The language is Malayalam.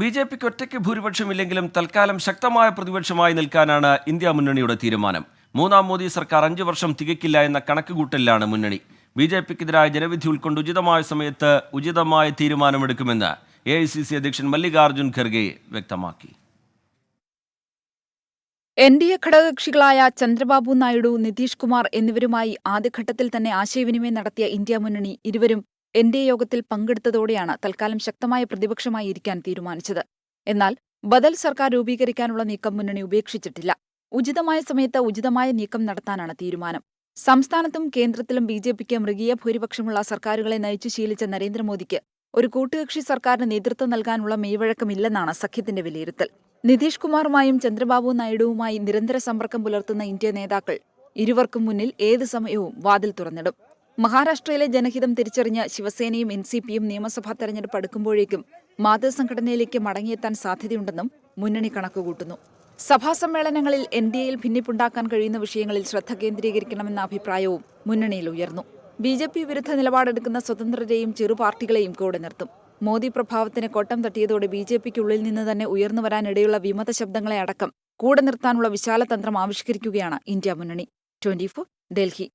ബി ജെ പിക്ക് ഒറ്റയ്ക്ക് ഭൂരിപക്ഷമില്ലെങ്കിലും തൽക്കാലം ശക്തമായ പ്രതിപക്ഷമായി നിൽക്കാനാണ് ഇന്ത്യ മുന്നണിയുടെ തീരുമാനം. മൂന്നാം മോദി സർക്കാർ അഞ്ചു വർഷം തികക്കില്ല എന്ന കണക്കുകൂട്ടലിലാണ് മുന്നണി. ബി ജെ പിക്കെതിരായ ജനവിധി ഉൾക്കൊണ്ട് ഉചിതമായ സമയത്ത് ഉചിതമായ തീരുമാനമെടുക്കുമെന്ന് എ ഐ സി സി അധ്യക്ഷൻ മല്ലികാർജുൻ ഖർഗെ വ്യക്തമാക്കി. എൻ ഡി എ ഘടകകക്ഷികളായ ചന്ദ്രബാബു നായിഡു നിതീഷ് കുമാർ എന്നിവരുമായി ആദ്യഘട്ടത്തിൽ തന്നെ ആശയവിനിമയം നടത്തിയ ഇന്ത്യ മുന്നണി ഇരുവരും എൻ ഡി എ യോഗത്തിൽ പങ്കെടുത്തതോടെയാണ് തൽക്കാലം ശക്തമായ പ്രതിപക്ഷമായി ഇരിക്കാൻ തീരുമാനിച്ചത്. എന്നാൽ ബദൽ സർക്കാർ രൂപീകരിക്കാനുള്ള നീക്കം മുന്നണി ഉപേക്ഷിച്ചിട്ടില്ല. ഉചിതമായ സമയത്ത് ഉചിതമായ നീക്കം നടത്താനാണ് തീരുമാനം. സംസ്ഥാനത്തും കേന്ദ്രത്തിലും ബി ജെ പിക്ക് മൃഗീയ ഭൂരിപക്ഷമുള്ള സർക്കാരുകളെ നയിച്ചു ശീലിച്ച നരേന്ദ്രമോദിക്ക് ഒരു കൂട്ടുകക്ഷി സർക്കാരിന് നേതൃത്വം നൽകാനുള്ള മെയ്വഴക്കമില്ലെന്നാണ് സഖ്യത്തിന്റെ വിലയിരുത്തൽ. നിതീഷ് കുമാറുമായും ചന്ദ്രബാബു നായിഡുവുമായി നിരന്തര സമ്പർക്കം പുലർത്തുന്ന ഇന്ത്യ നേതാക്കൾ ഇരുവർക്കും മുന്നിൽ ഏത് സമയവും വാതിൽ തുറന്നിടും. മഹാരാഷ്ട്രയിലെ ജനഹിതം തിരിച്ചറിഞ്ഞ ശിവസേനയും എൻ സി പിയും നിയമസഭാ തെരഞ്ഞെടുപ്പ് അടുക്കുമ്പോഴേക്കും മാതൃസംഘടനയിലേക്ക് മടങ്ങിയെത്താൻ സാധ്യതയുണ്ടെന്നും മുന്നണി കണക്കുകൂട്ടുന്നു. സഭാ സമ്മേളനങ്ങളിൽ എൻ ഡി എയിൽ ഭിന്നിപ്പുണ്ടാക്കാൻ കഴിയുന്ന വിഷയങ്ങളിൽ ശ്രദ്ധ കേന്ദ്രീകരിക്കണമെന്ന അഭിപ്രായവും മുന്നണിയിൽ ഉയർന്നു. ബി ജെ പി വിരുദ്ധ നിലപാടെടുക്കുന്ന സ്വതന്ത്രരെയും ചെറുപാർട്ടികളെയും കൂടെ നിർത്തും. മോദി പ്രഭാവത്തിന് കോട്ടം തട്ടിയതോടെ ബി ജെ പിക്കുള്ളിൽ നിന്ന് തന്നെ ഉയർന്നു വരാനിടയുള്ള വിമത ശബ്ദങ്ങളെ അടക്കം കൂടെ നിർത്താനുള്ള വിശാല തന്ത്രം ആവിഷ്കരിക്കുകയാണ് ഇന്ത്യ മുന്നണി. ട്വന്റി ഡൽഹി.